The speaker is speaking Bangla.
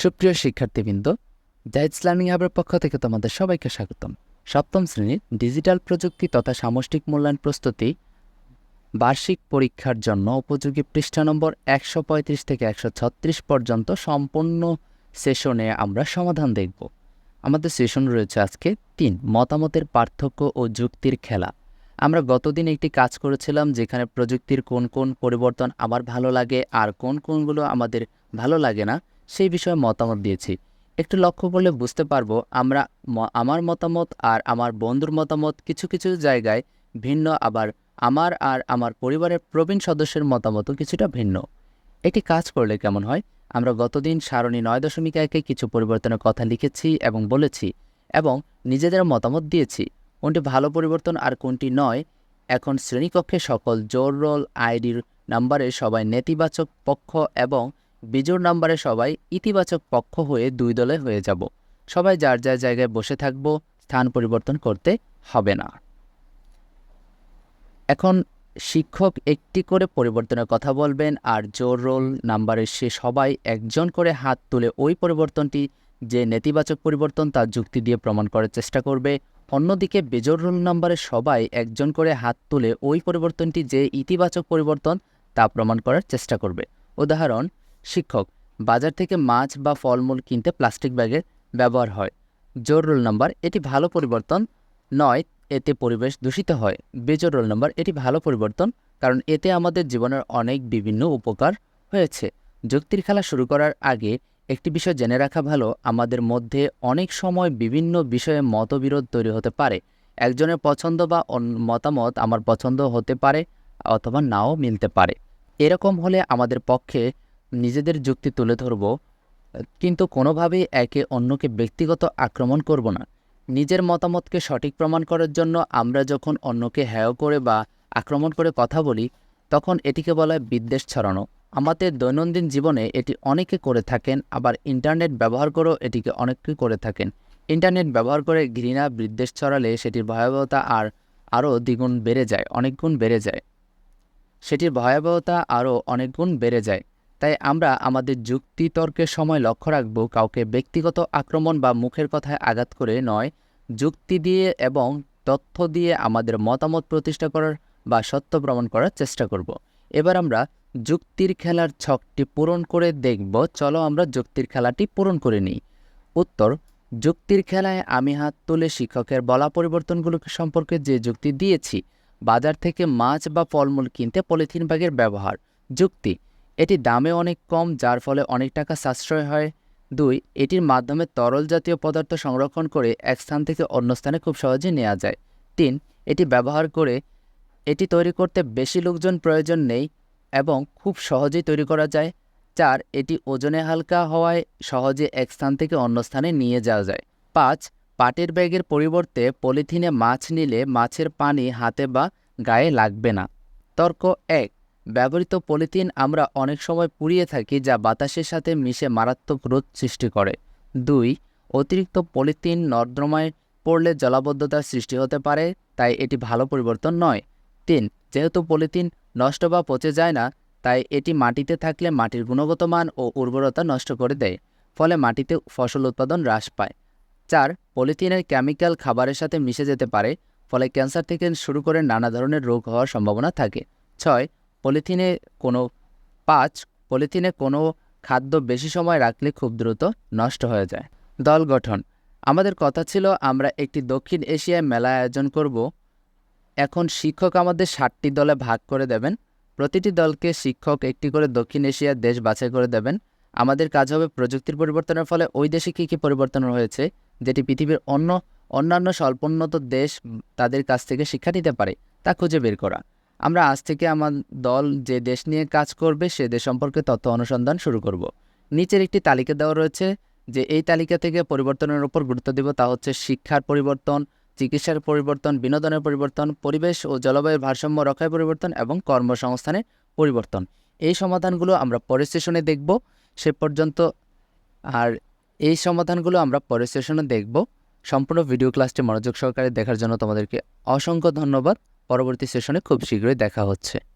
সুপ্রিয় শিক্ষার্থীবৃন্দ জাহিদ ইসলামিক হাবের পক্ষ থেকে তোমাদের সবাইকে স্বাগতম। সপ্তম শ্রেণির ডিজিটাল প্রযুক্তি তথা সামষ্টিক মূল্যায়ন প্রস্তুতি বার্ষিক পরীক্ষার জন্য উপযোগী পৃষ্ঠা নম্বর একশো পঁয়ত্রিশ থেকে একশো ছত্রিশ পর্যন্ত সম্পূর্ণ সেশনে আমরা সমাধান দেখব। আমাদের সেশন রয়েছে আজকে তিন, মতামতের পার্থক্য ও যুক্তির খেলা। আমরা গতদিন একটি কাজ করেছিলাম যেখানে প্রযুক্তির কোন কোন পরিবর্তন আমার ভালো লাগে আর কোন কোনগুলো আমাদের ভালো লাগে না সেই বিষয়ে মতামত দিয়েছি। একটু লক্ষ্য করলে বুঝতে পারব আমরা আমার মতামত আর আমার বন্ধুর মতামত কিছু কিছু জায়গায় ভিন্ন, আবার আমার আর আমার পরিবারের প্রবীণ সদস্যের মতামতও কিছুটা ভিন্ন। এটি কাজ করলে কেমন হয়? আমরা গতদিন সারণী নয় দশমিক একে কিছু পরিবর্তনের কথা লিখেছি এবং বলেছি এবং নিজেদের মতামত দিয়েছি। কোনটি ভালো পরিবর্তন আর কোনটি নয়, এখন শ্রেণীকক্ষে সকল জোর রোল আইডির নাম্বারে সবাই নেতিবাচক পক্ষ এবং বিজোড় নাম্বারে সবাই ইতিবাচক পক্ষ হয়ে দুই দলে হয়ে যাব। সবাই যার যার জায়গায় বসে থাকব, স্থান পরিবর্তন করতে হবে না। এখন শিক্ষক একটি করে পরিবর্তনের কথা বলবেন আর জোর রোল নাম্বারের সে সবাই একজন করে হাত তুলে ওই পরিবর্তনটি যে নেতিবাচক পরিবর্তন তার যুক্তি দিয়ে প্রমাণ করার চেষ্টা করবে। অন্যদিকে বেজোর রোল নাম্বারের সবাই একজন করে হাত তুলে ওই পরিবর্তনটি যে ইতিবাচক পরিবর্তন তা প্রমাণ করার চেষ্টা করবে। উদাহরণ শিক্ষক, বাজার থেকে মাছ বা ফলমূল কিনতে প্লাস্টিক ব্যাগের ব্যবহার হয়। জোর রোল নাম্বার, এটি ভালো পরিবর্তন নয়, এতে পরিবেশ দূষিত হয়। বেজোর রোল নাম্বার, এটি ভালো পরিবর্তন, কারণ এতে আমাদের জীবনের অনেক বিভিন্ন উপকার হয়েছে। যুক্তির খেলা শুরু করার আগে একটি বিষয় জেনে রাখা ভালো, আমাদের মধ্যে অনেক সময় বিভিন্ন বিষয়ে মতবিরোধ তৈরি হতে পারে। একজনের পছন্দ বা মতামত আমার পছন্দ হতে পারে অথবা নাও মিলতে পারে। এরকম হলে আমাদের পক্ষে নিজেদের যুক্তি তুলে ধরব, কিন্তু কোনোভাবেই একে অন্যকে ব্যক্তিগত আক্রমণ করব না। নিজের মতামতকে সঠিক প্রমাণ করার জন্য আমরা যখন অন্যকে হেয় করে বা আক্রমণ করে কথা বলি, তখন এটিকে বলা হয় বিদ্বেষ ছড়ানো। আমাদের দৈনন্দিন জীবনে এটি অনেকে করে থাকেন, আবার ইন্টারনেট ব্যবহার করেও এটিকে অনেকে করে থাকেন। ইন্টারনেট ব্যবহার করে ঘৃণা, বিদ্বেষ ছড়ালে সেটির ভয়াবহতা আর আরও দ্বিগুণ বেড়ে যায়, অনেক গুণ বেড়ে যায়। সেটির ভয়াবহতা আরও অনেক গুণ বেড়ে যায়। তাই আমরা আমাদের যুক্তি তর্কের সময় লক্ষ্য রাখব কাউকে ব্যক্তিগত আক্রমণ বা মুখের কথায় আঘাত করে নয়, যুক্তি দিয়ে এবং তথ্য দিয়ে আমাদের মতামত প্রতিষ্ঠা করার বা সত্য প্রমাণ করার চেষ্টা করব। এবার আমরা যুক্তির খেলার ছকটি পূরণ করে দেখব। চলো আমরা যুক্তির খেলাটি পূরণ করে নিই। উত্তর, যুক্তির খেলায় আমি হাত তুলে শিক্ষকের বলা পরিবর্তনগুলো সম্পর্কে যে যুক্তি দিয়েছি, বাজার থেকে মাছ বা ফলমূল কিনতে পলিথিন ব্যাগের ব্যবহার। যুক্তি এটি দামে অনেক কম, যার ফলে অনেক টাকা সাশ্রয় হয়। দুই, এটির মাধ্যমে তরল জাতীয় পদার্থ সংরক্ষণ করে এক স্থান থেকে অন্য স্থানে খুব সহজে নেওয়া যায়। তিন, এটি ব্যবহার করে এটি তৈরি করতে বেশি লোকজন প্রয়োজন নেই এবং খুব সহজেই তৈরি করা যায়। চার, এটি ওজনে হালকা হওয়ায় সহজে এক স্থান থেকে অন্য স্থানে নিয়ে যাওয়া যায়। পাঁচ, পাটের ব্যাগের পরিবর্তে পলিথিনে মাছ নিলে মাছের পানি হাতে বা গায়ে লাগবে না। তর্ক এক ব্যবহৃত পলিথিন আমরা অনেক সময় পুড়িয়ে থাকি যা বাতাসের সাথে মিশে মারাত্মক রোদ সৃষ্টি করে। দুই, অতিরিক্ত পলিথিন নর্দমায় পড়লে জলাবদ্ধতার সৃষ্টি হতে পারে, তাই এটি ভালো পরিবর্তন নয়। তিন, যেহেতু পলিথিন নষ্ট বা পচে যায় না, তাই এটি মাটিতে থাকলে মাটির গুণগত মান ও উর্বরতা নষ্ট করে দেয়, ফলে মাটিতে ফসল উৎপাদন হ্রাস পায়। চার, পলিথিনের কেমিক্যাল খাবারের সাথে মিশে যেতে পারে, ফলে ক্যান্সার থেকে শুরু করে নানা ধরনের রোগ হওয়ার সম্ভাবনা থাকে। ছয় পলিথিনে কোনো পাঁচ, পলিথিনে কোনো খাদ্য বেশি সময় রাখলে খুব দ্রুত নষ্ট হয়ে যায়। দল গঠন। আমাদের কথা ছিল, আমরা একটি দক্ষিণ এশিয়ায় মেলা আয়োজন করব। এখন শিক্ষক আমাদের ষাটটি দলে ভাগ করে দেবেন। প্রতিটি দলকে শিক্ষক একটি করে দক্ষিণ এশিয়ার দেশ বাছাই করে দেবেন। আমাদের কাজ হবে প্রযুক্তির পরিবর্তনের ফলে ওই দেশে কী কী পরিবর্তন হয়েছে, যেটি পৃথিবীর অন্য, অন্যান্য স্বল্পোন্নত দেশ তাদের কাছ থেকে শিক্ষা নিতে পারে, তা খুঁজে বের করা। আমরা আজ থেকে আমার দল যে দেশ নিয়ে কাজ করবে, সে দেশ সম্পর্কে তথ্য অনুসন্ধান শুরু করব। নিচের একটি তালিকা দেওয়া রয়েছে যে এই তালিকা থেকে পরিবর্তনের উপর গুরুত্ব দিব, তা হচ্ছে শিক্ষার পরিবর্তন, চিকিৎসার পরিবর্তন, বিনোদনের পরিবর্তন, পরিবেশ ও জলবায়ুর ভারসাম্য রক্ষায় পরিবর্তন এবং কর্মসংস্থানের পরিবর্তন। এই সমাধানগুলো আমরা পরের সেশনে দেখব। সে পর্যন্ত আর এই সমাধানগুলো আমরা পরের সেশনে দেখব। সম্পূর্ণ ভিডিও ক্লাসটি মনোযোগ সহকারে দেখার জন্য তোমাদেরকে অসংখ্য ধন্যবাদ। পরবর্তী সেশনে খুব শীঘ্রই দেখা হচ্ছে।